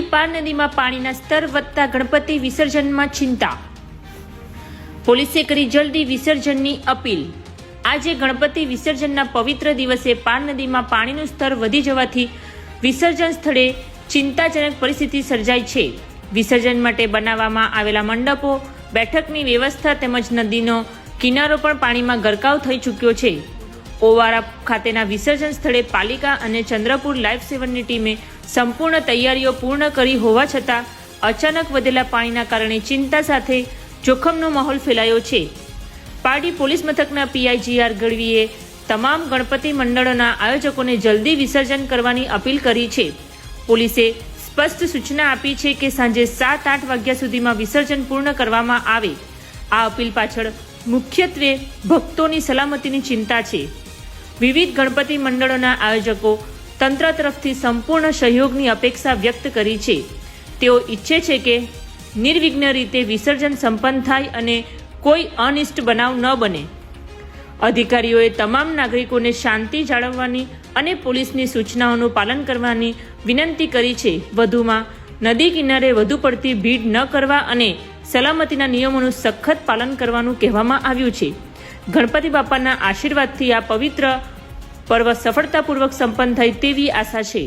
પાર નદીમાં પાણીના સ્તર વધતા ગણપતિ વિસર્જનમાં ચિંતા. પોલીસે કરી જલ્દી વિસર્જનની અપીલ. આજે ગણપતિ વિસર્જનના પવિત્ર દિવસે પાર નદીમાં પાણીનું સ્તર વધી જવાથી વિસર્જન સ્થળે ચિંતાજનક પરિસ્થિતિ સર્જાઈ છે. વિસર્જન માટે બનાવવામાં આવેલા મંડપો, બેઠકની વ્યવસ્થા તેમજ નદીનો કિનારો પણ પાણીમાં ગરકાવ થઈ ચૂક્યો છે. ઓવારા ખાતેના વિસર્જન સ્થળે પાલિકા અને ચંદ્રપુર લાઈફ સેવનની ટીમે સંપૂર્ણ તૈયારીઓ પૂર્ણ કરી હોવા છતાં અચાનક વધેલા પાણીના કારણે ચિંતા સાથે જોખમનો માહોલ ફેલાયો છે. પારડી પોલીસ મથકના પીઆઈજીઆર ગઢવીએ તમામ ગણપતિ મંડળોના આયોજકોને જલ્દી વિસર્જન કરવાની અપીલ કરી છે. પોલીસે સ્પષ્ટ સૂચના આપી છે કે સાંજે સાત આઠ વાગ્યા સુધીમાં વિસર્જન પૂર્ણ કરવામાં આવે. આ અપીલ પાછળ મુખ્યત્વે ભક્તોની સલામતીની ચિંતા છે. વિવિધ ગણપતિ મંડળોના આયોજકો તંત્ર તરફથી સંપૂર્ણ સહયોગની અપેક્ષા વ્યક્ત કરી છે. તેઓ ઈચ્છે છે કે નિર્વિઘ્ન રીતે વિસર્જન સંપન્ન થાય અને કોઈ અનિષ્ટ બનાવ ન બને. અધિકારીઓએ તમામ નાગરિકોને શાંતિ જાળવવાની અને પોલીસની સૂચનાઓનું પાલન કરવાની વિનંતી કરી છે. વધુમાં, નદી કિનારે વધુ પડતી ભીડ ન કરવા અને સલામતીના નિયમોનું સખત પાલન કરવાનું કહેવામાં આવ્યું છે. ગણપતિ બાપાના આશીર્વાદથી આ પવિત્ર પર્વ સફળતાપૂર્વક સંપન્ન થાય તેવી આશા છે.